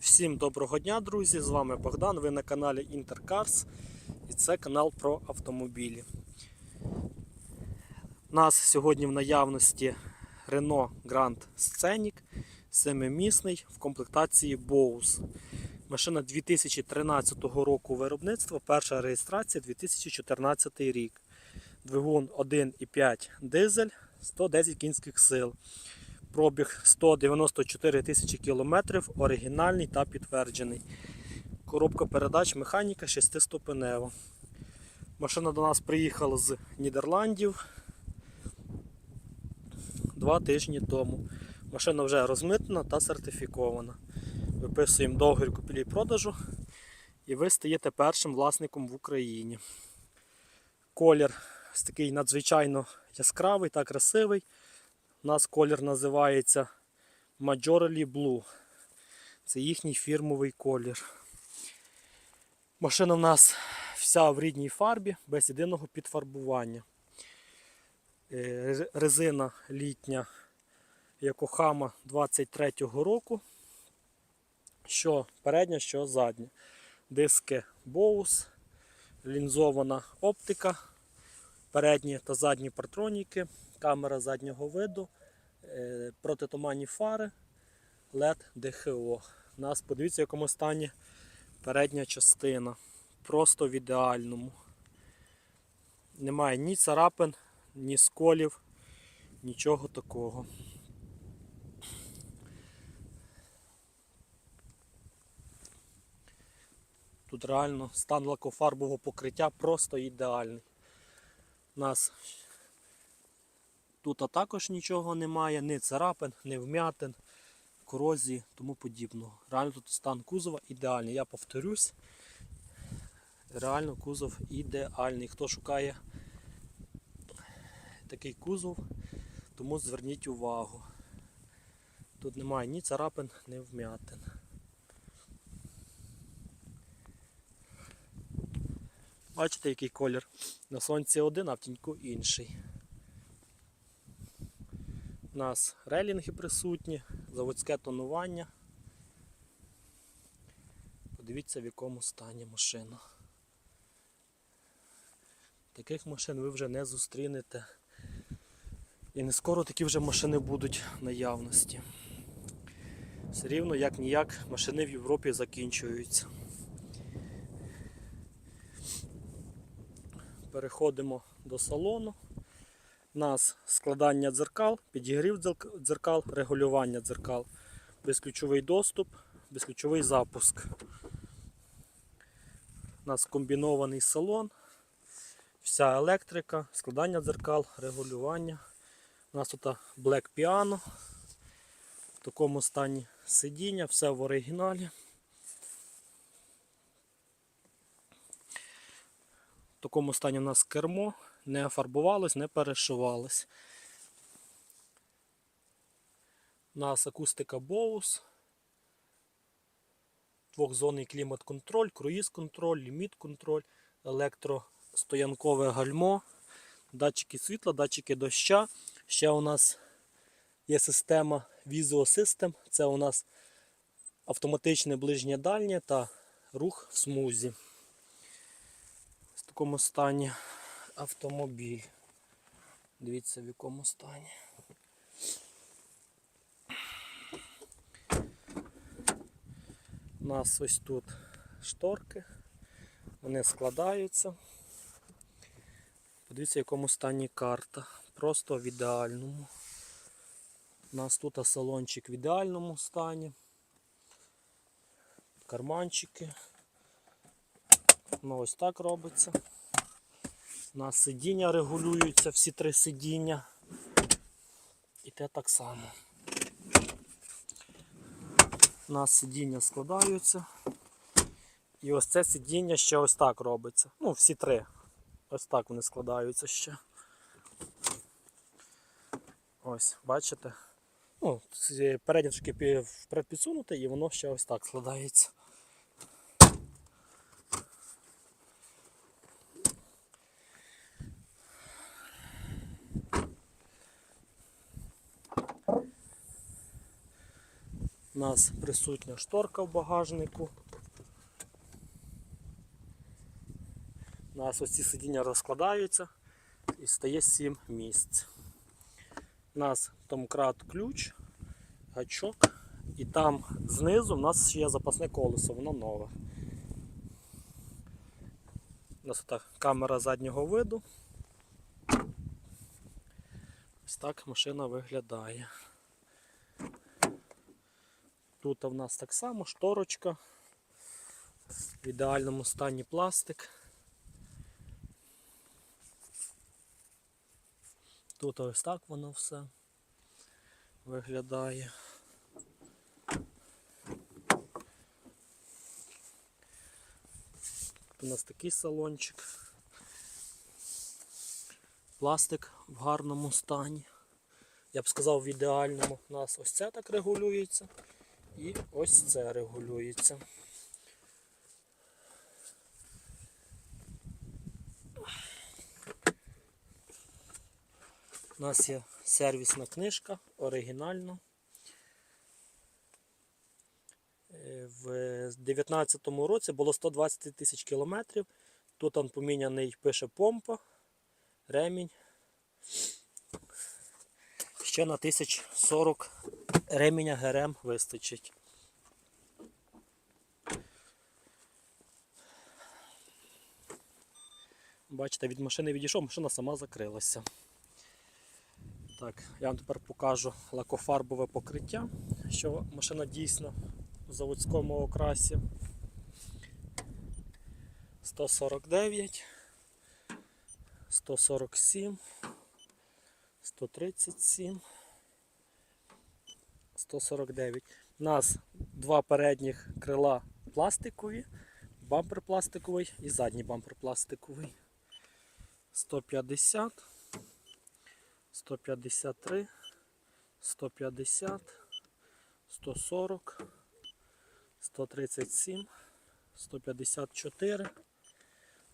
Всім доброго дня, друзі! З вами Богдан. Ви на каналі Intercars і це канал про автомобілі. У нас сьогодні в наявності Renault Grand Scenic семимісний в комплектації Bose. Машина 2013 року виробництва, перша реєстрація 2014 рік. Двигун 1,5 дизель, 110 кінських сил. Пробіг 194 тисячі кілометрів, оригінальний та підтверджений. Коробка передач механіка 6-ступенева. Машина до нас приїхала з Нідерландів два тижні тому. Машина вже розмитнена та сертифікована. Виписуємо договір купівлі продажу і ви стаєте першим власником в Україні. Колір такий надзвичайно яскравий та красивий. У нас колір називається Majorly Blue. Це їхній фірмовий колір. Машина в нас вся в рідній фарбі, без єдиного підфарбування. Е, Резина літня Якохама 23-го року. Що передня, що задня. Диски Bose, лінзована оптика, передні та задні партроніки камера заднього виду, протитуманні фари, LED ДХО. У нас подивіться, в якому стані передня частина. Просто в ідеальному. Немає ні царапин, ні сколів, нічого такого. Тут реально стан лакофарбового покриття просто ідеальний. У нас Тут також нічого немає, ні царапин, ні вмятин, корозії, тому подібного. Реально тут стан кузова ідеальний. Я повторюсь. Реально кузов ідеальний. Хто шукає такий кузов, тому зверніть увагу. Тут немає ні царапин, ні вмятин. Бачите, який колір? На сонці один, а в тіньку інший. У нас релінги присутні, заводське тонування. Подивіться, в якому стані машина. Таких машин ви вже не зустрінете. І не скоро такі вже машини будуть в наявності. Все рівно, як ніяк, машини в Європі закінчуються. Переходимо до салону. У нас складання дзеркал, підігрів дзеркал, регулювання дзеркал, безключовий доступ, безключовий запуск. У нас комбінований салон, вся електрика, складання дзеркал, регулювання. У нас тут Black Piano. В такому стані сидіння, все в оригіналі. В такому стані у нас кермо не фарбувалось, не перешивалось. У нас акустика Bose, двохзонний клімат-контроль, круїз-контроль, ліміт-контроль, електростоянкове гальмо, датчики світла, датчики доща. Ще у нас є система Visual System, це у нас автоматичне ближнє дальнє та рух в смузі. В такому стані автомобіль. Дивіться в якому стані. У нас ось тут шторки, вони складаються. Подивіться, в якому стані карта. Просто в ідеальному. У нас тут салончик в ідеальному стані. Карманчики. Ну ось так робиться. У нас сидіння регулюються, всі три сидіння. І те так само. У нас сидіння складаються. І ось це сидіння ще ось так робиться. Ну, всі три. Ось так вони складаються ще. Ось, бачите? Ну, передні трошки вперед підсунути і воно ще ось так складається. У нас присутня шторка в багажнику. У нас ось ці сидіння розкладаються і стає 7 місць. У нас домкрат ключ, гачок, і там знизу у нас ще є запасне колесо, воно нове. У нас так камера заднього виду. Ось так машина виглядає. Тут в нас так само шторочка. В ідеальному стані пластик. Тут ось так воно все виглядає. У нас такий салончик. Пластик в гарному стані. Я б сказав, в ідеальному. У нас ось це так регулюється. І ось це регулюється. У нас є сервісна книжка, оригінальна. В 2019 році було 120 тисяч кілометрів. Тут поміняний пише помпа, ремінь. Ще на 1040 ременя ГРМ вистачить. Бачите, від машини відійшов, машина сама закрилася. Так, я вам тепер покажу лакофарбове покриття, що машина дійсно в заводському окрасі. 149, 147, 137, 149. У нас два передніх крила пластикові, бампер пластиковий і задній бампер пластиковий. 150, 153, 150, 140, 137, 154,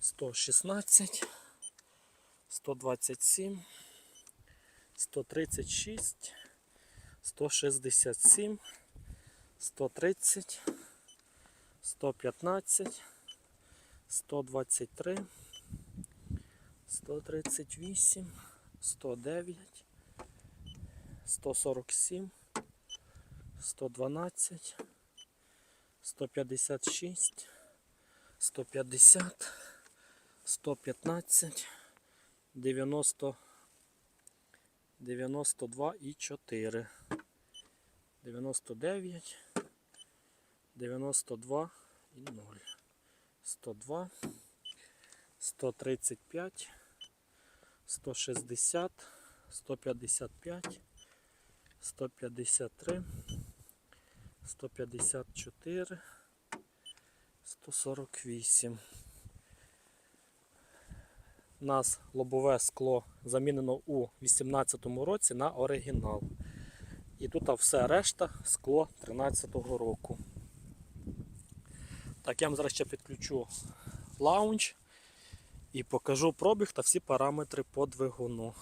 116, 127, 136, 167, 130, 115, 123, 138, 109, 147, 112, 156, 150, 115, 90, 92 і 4, 99, 92 і 0, 102, 135, 160, 155, 153, 154, 148. У нас лобове скло замінено у 2018 році на оригінал. І тут все решта скло 2013 року. Так, я вам зараз ще підключу лаунч і покажу пробіг та всі параметри по двигуну.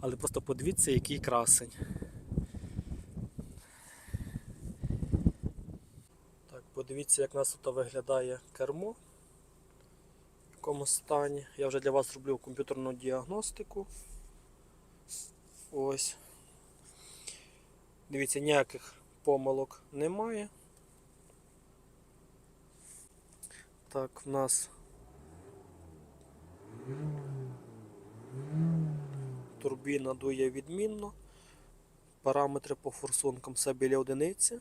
Але просто подивіться, який красень. Так, подивіться, як у нас тут виглядає кермо. Якому стані. Я вже для вас зроблю комп'ютерну діагностику. Ось. Дивіться, ніяких помилок немає. Так, в нас турбіна дує відмінно. Параметри по форсункам все біля одиниці.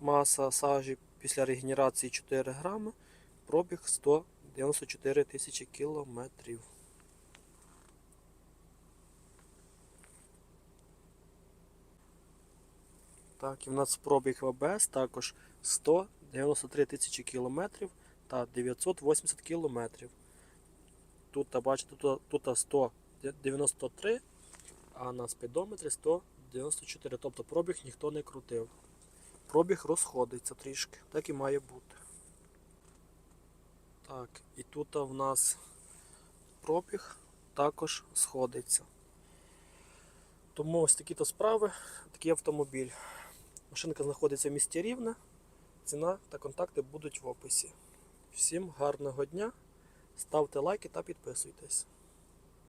Маса сажі після регенерації 4 грами. Пробіг 194 тисячі кілометрів. Так, і в нас пробіг в АБС також 193 тисячі кілометрів та 980 кілометрів. Тут, бачите, тут, тут 193, а на спідометрі 194. Тобто пробіг ніхто не крутив. Пробіг розходиться трішки, так і має бути. Так, і тут в нас пробіг також сходиться. Тому ось такі то справи, такий автомобіль. Машинка знаходиться в місті Рівне. Ціна та контакти будуть в описі. Всім гарного дня. Ставте лайки та підписуйтесь.